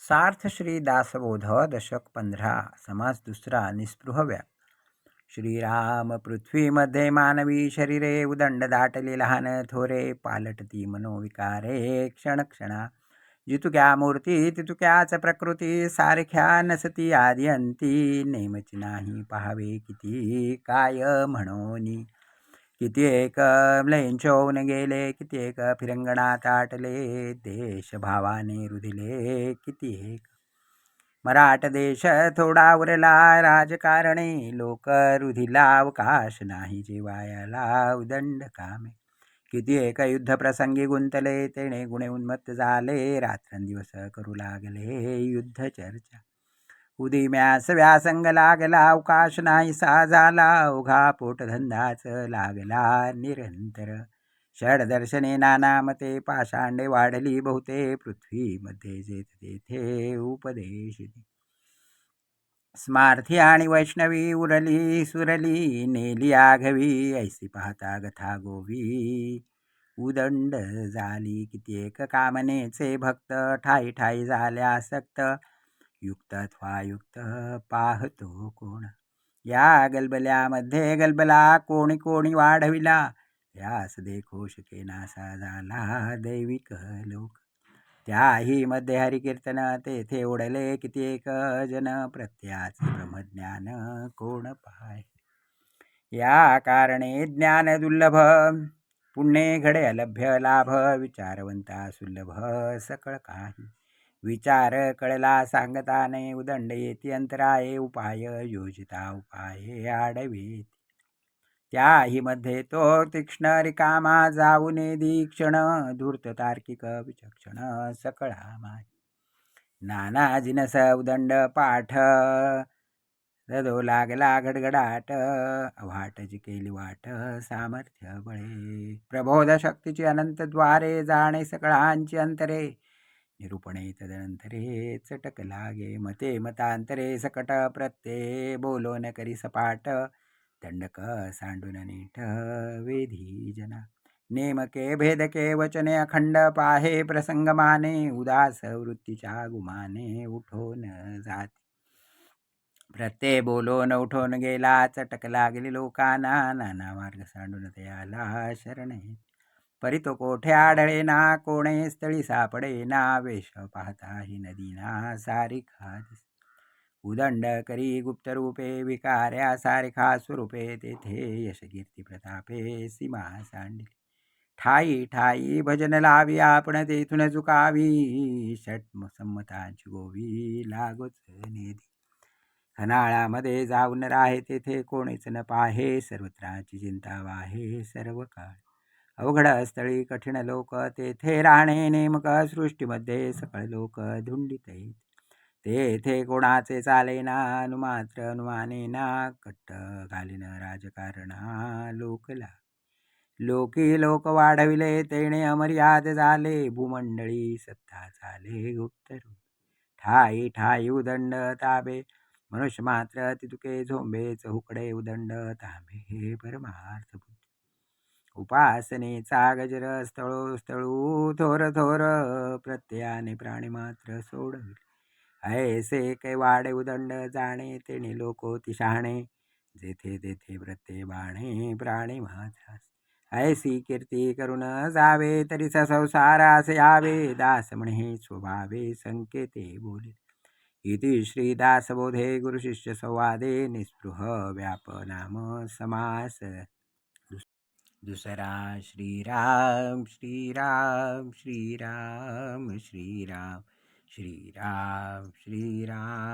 सार्थ श्री दासबोध दशक पंधरा समास दुसरा निस्पृहव्या श्रीराम पृथ्वीमध्ये मानवी शरीरे उदंड दाटली लहान थोरे पालटती मनोविकारे क्षण क्षणा. जितुक्या मूर्ती तितुक्याच प्रकृती सारख्या नसती आदियंती. नेमची नाही पहावे किती काय म्हणोनी. किती एक लेंचवून गेले किती एक फिरंगणात आटले देश भावाने रुधिले किती एक. मराठ देश थोडा उरला राजकारणे लोक रुधिला अवकाश नाही जीवायाला उदंड कामे. किती एक युद्ध प्रसंगी गुंतले तेणे गुणे उन्मत्त झाले रात्रंदिवस करू लागले युद्ध चर्चा. उदिम्यास व्यासंग लागला अवकाश नाही सा झाला उघा पोटधंदाच लागला निरंतर. षडदर्शने नाना मते पाषांडे वाढली बहुते पृथ्वीमध्ये जेथ तेथे उपदेश स्मार्थी आणि वैष्णवी उरली सुरली नेली आघवी ऐसी पाहता गथा गोवी. उदंड झाली कित्येक कामनेचे भक्त ठाई ठाई झाल्या सक्त. युक्त युक्त पाहतो कोण? या गलबल्यामध्ये गलबला कोणी कोणी वाढविला. यास देखो शके नासा झाला दैविक लोक. त्याही मध्ये हरिकीर्तन तेथे उडले कित्येक जन. प्रत्याच ब्रह्मज्ञान कोण पाय? या कारणे ज्ञान दुर्लभ पुण्ये घडे अलभ्य लाभ विचारवंता सुलभ सकळ काही. विचार कळला सांगताने उदंड येती अंतराये उपाय योजिता उपाय आडवीत. त्याही मध्ये तो तीक्ष्ण रिकामा जाऊने दीक्षण धूर्त तार्किक विचक्षण सकळा माय. नाना जिनस उदंड पाठ रदो लागला गडगडाट वाटची जी केली वाट सामर्थ्य बळे. प्रबोध शक्तीची अनंत द्वारे जाणे सकळांची अंतरे निरूपणे तदनंतरे चटक लागे मते मतांतरे सकट प्रत्ये न करी सपाट। दंडक सांडून नीट वेधी जना। नेमके भेदके वचने अखंड पाहे प्रसंगमाने उदास वृत्तीच्या गुमाने उठून जाते। प्रत्यय बोलून उठून गेला चटक लागली लोकांना नाना मार्ग सांडून तयाला शरण। परी तो कोठे आढळे ना कोणे स्थळी सापडे ना वेश पाहता ही नदीना सारिखा उदंड करी गुप्त रूपे विकार्या सारिखा स्वरूपे तेथे यशकीर्ती प्रतापे सीमा सांडली. ठाई ठाई भजन लावी आपण तेथून चुकावी षट संमतांची गोवी लागोच नेदी खनाळामध्ये जाऊन राहे तेथे कोणीच न पाहे सर्वत्राची चिंता वाहे सर्व काळ अवघड स्थळी कठीण लोक तेथे राहणे नेमक सृष्टीमध्ये सकळ लोक धुंडित तेथे कोणाचे चालेना अनुमात्र अनुमानेना कट्ट घालीन राजकारणा लोकला. लोकी लोक वाढविले तेणे अमर्याद झाले भूमंडळी सत्ता झाले गुप्तरू ठाई ठाई उदंड ताबे मनुष्य मात्र तितुके झोंबे चहुकडे उदंड तांबे परमार्थ बुद्धी. उपासनेचा गजर स्थळो स्थळू थोर थोर प्रत्ययाने प्राणी मात्र सोडविले. ऐसे कै वाडे उदंड जाणे तेने लोको शहाणे. जेथे तेथे प्रत्यय बाणे प्राणी माझास ऐसी कीर्ती करून जावे तरी संसारास यावे. दास म्हणे स्वभावे संकेते बोले. इति श्रीदासबोधे गुरुशिष्य संवादे निस्पृह व्यापनाम समास. दुसरा श्रीराम श्रीराम श्रीराम श्रीराम श्रीराम श्रीराम.